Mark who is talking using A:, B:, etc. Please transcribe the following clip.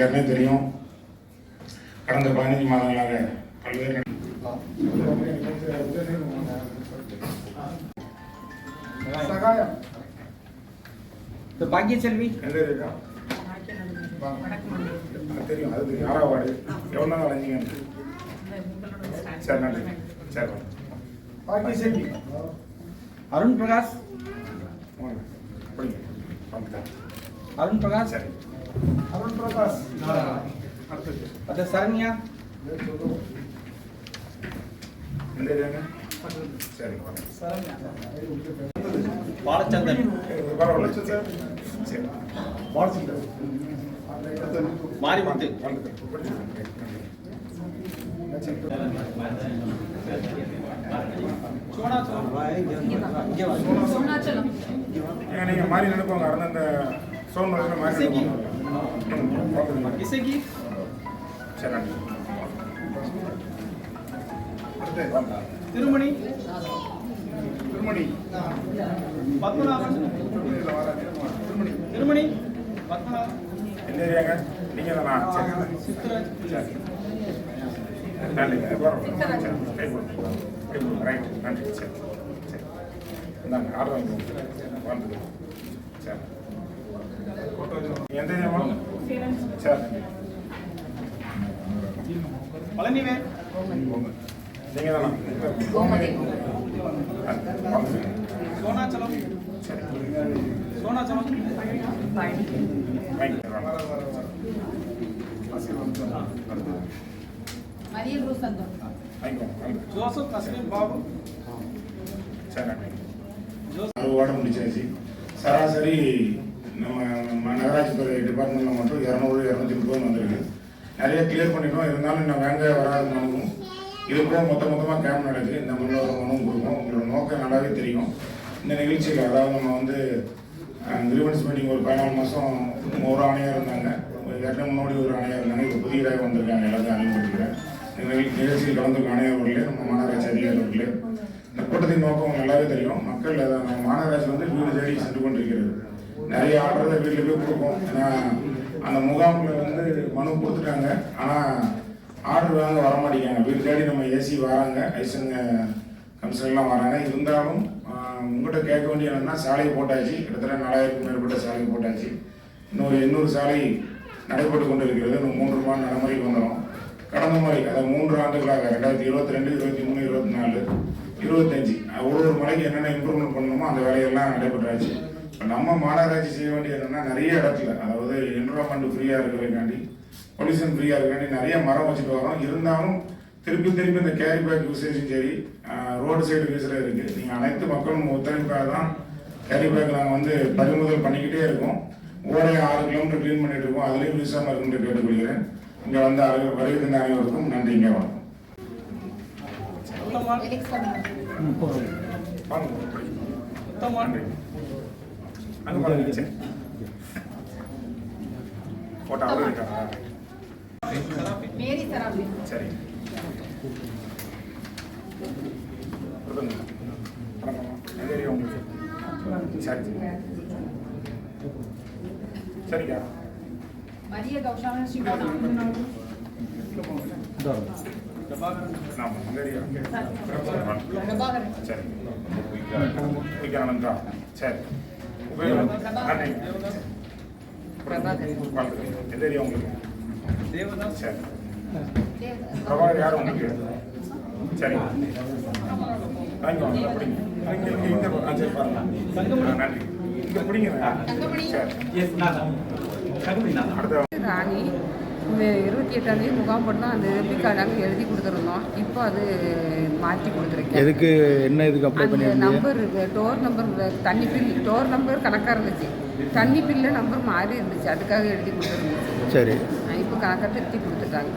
A: ஏற்கனவே தெரியும். கடந்த பதினஞ்சு மாதங்களாக பல்வேறு அது தெரியும் அது தெரியும். ஆறாவது வார்டு. எவ்வளோ நாள் அலைஞ்சிங்க சரி நன்றி. சரி வாங்க.
B: பாக்கி செல்வி
C: அருண் பிரகாஷ் அருண் பிரகாஷ்
A: சரி.
B: அருண் பிரகாஷ்
A: அடுத்தது
C: அடுத்த சரண்யா பாலச்சந்தர் மாரிமுத்து
A: நீங்க மாறி நினைப்போங்க அந்த நினைப்போங்க
C: இசைக்கு
A: சரி நன்றி அடுத்து வாங்க.
C: திருமணி.
A: திருமணி.
C: பத்மநாபன்.
A: திருமணி.
C: திருமணி. பத்மநாபன்.
A: எந்த ஏரியாங்க நீங்க தானா
C: சித்ராஜ்
A: ரைட் நன்றி. சரி. சரி. இந்தாங்க ஆர்டர் வாங்க சரி. ఎంతేమో
D: సార్ మళ్ళీ
A: నీవే సోనాచలం
C: సోనాచలం జోసఫ్ తస్లీం
A: బాబు సరే
C: జోసఫ్
A: వాడడం చేసి సరాసరి நம்ம நகராட்சி துறை டிபார்ட்மெண்ட்டில் மட்டும் இரநூறு இரநூத்தி முப்பது வந்திருக்கு. நிறைய கிளியர் பண்ணிட்டோம். இருந்தாலும் இன்னும் வேங்க வராதுனாலும் இது போக மொத்த மொத்தமாக கேம்ப் நடக்குது இந்த மண்ணோட மனுவும் கொடுக்கும் உங்களோட நோக்கம் நல்லாவே தெரியும். இந்த நிகழ்ச்சியில் அதாவது நம்ம வந்து கிரீவன்ஸ் மீட்டிங் ஒரு பதினாலு மாதம் ஒரு ஆணையாக இருந்தாங்க. ஏற்கனவே முன்னாடி ஒரு ஆணையாக இருந்தாங்க. இப்போ புதியதாக வந்திருக்காங்க. எல்லாத்தையும் அறிமுகப்படுத்துகிறேன் இந்த நிகழ்ச்சியில் கலந்து ஆணையர்களே நம்ம மாநகராட்சி அதிகாரிகளே இந்த கூட்டத்தின் நோக்கம் நல்லாவே தெரியும். மக்கள் அதை மாநகராட்சி வந்து வீடு தேடி சென்று கொண்டிருக்கிறது நிறைய ஆர்டரை வீட்டில் போய் கொடுப்போம். ஏன்னா அந்த முகாமில் வந்து மனு கொடுத்துட்டாங்க. ஆனால் ஆர்டர் வாங்க வர மாட்டேங்காங்க வீடு தேடி நம்ம ஏசி வராங்க. ஐசங்க கம்சன்லாம் வராங்க. இருந்தாலும் உங்கள்கிட்ட கேட்க வேண்டிய என்னென்னா சாலை போட்டாச்சு. கிட்டத்தட்ட நாலாயிரத்துக்கும் மேற்பட்ட சாலை போட்டாச்சு. இன்னொரு எண்ணூறு சாலை நடைபெற்று கொண்டு இருக்கிறது இன்னும் மூன்று மாதம் நடைமுறைக்கு வந்துடும் கடந்த முறை அதாவது மூன்று ஆண்டுகளாக ரெண்டாயிரத்தி இருபத்தி ரெண்டு இருபத்தி மூணு இருபத்தி நாலு இருபத்தஞ்சி ஒரு ஒரு மலைக்கு என்னென்ன இம்ப்ரூவ்மெண்ட் பண்ணணுமோ அந்த வேலையெல்லாம் நடைபெற்றாச்சு. நம்ம மாநகராட்சி செய்ய வேண்டியது என்னன்னா நிறைய இடத்துல. அதாவது என்விரான்மெண்ட் ஃப்ரீயாக இருக்கிறதுக்காண்டி பொல்யூஷன் ஃப்ரீயாக இருக்கிறதுக்காண்டி நிறைய மரம் வச்சுட்டு வரோம். இருந்தாலும் திருப்பி திருப்பி இந்த கேரி பேக் யூசேஜும் சரி ரோடு சைடு யூஸில் இருக்குது நீங்கள் அனைத்து மக்களும் ஒத்துழைப்பாக தான் கேரி பேக் நாங்கள் வந்து பறிமுதல் பண்ணிக்கிட்டே இருக்கோம். ஓடை ஆறு கிலோமீட்டர் க்ளீன் பண்ணிட்டு இருக்கோம். அதுலேயும் யூஸாக இருக்குன்னு கேட்டுக்கொள்கிறேன். இங்கே வந்து அரு- வருகை தந்த அனைவருக்கும் நன்றிங்க வணக்கம்.
C: உத்தமான்
D: எலிக்ஸ் பண்ணணும்
A: வாங்க
C: உத்தமான்
A: நன்றி அங்கே பாருங்க சரி போட்டோ அவர் இருக்காரா சரி. சரிக்கா.
D: மரிய
A: ஏரியா
D: பிரபாகரன்.
A: சரி. ஏரியா உங்களுக்கு சரி. பிரபாகர் யார் உங்களுக்கு சரி வாங்கி அப்படிங்க இங்கே இங்கே இந்த சரி பாருங்க நன்றி இங்கே பிடிங்க
D: தங்கமணி.
A: சரி அடுத்த
E: ராணி இருபத்தி எட்டாம் தேதி முகாம் பண்ணால் அந்த ரெப்ளி கார்டாக எழுதி கொடுத்துருந்தோம். இப்போ அது மாற்றி கொடுத்துருக்கேன்.
F: எதுக்கு என்ன இதுக்கு அப்ளை பண்ணி
E: நம்பர் டோர் நம்பர் தண்ணி பில் டோர் நம்பர் கணக்காக இருந்துச்சு. தண்ணி பில்ல நம்பர் மாறி இருந்துச்சு. அதுக்காக எழுதி கொடுத்துருந்துச்சு.
F: சரி.
E: இப்போ கணக்காக திருத்தி கொடுத்துட்டாங்க.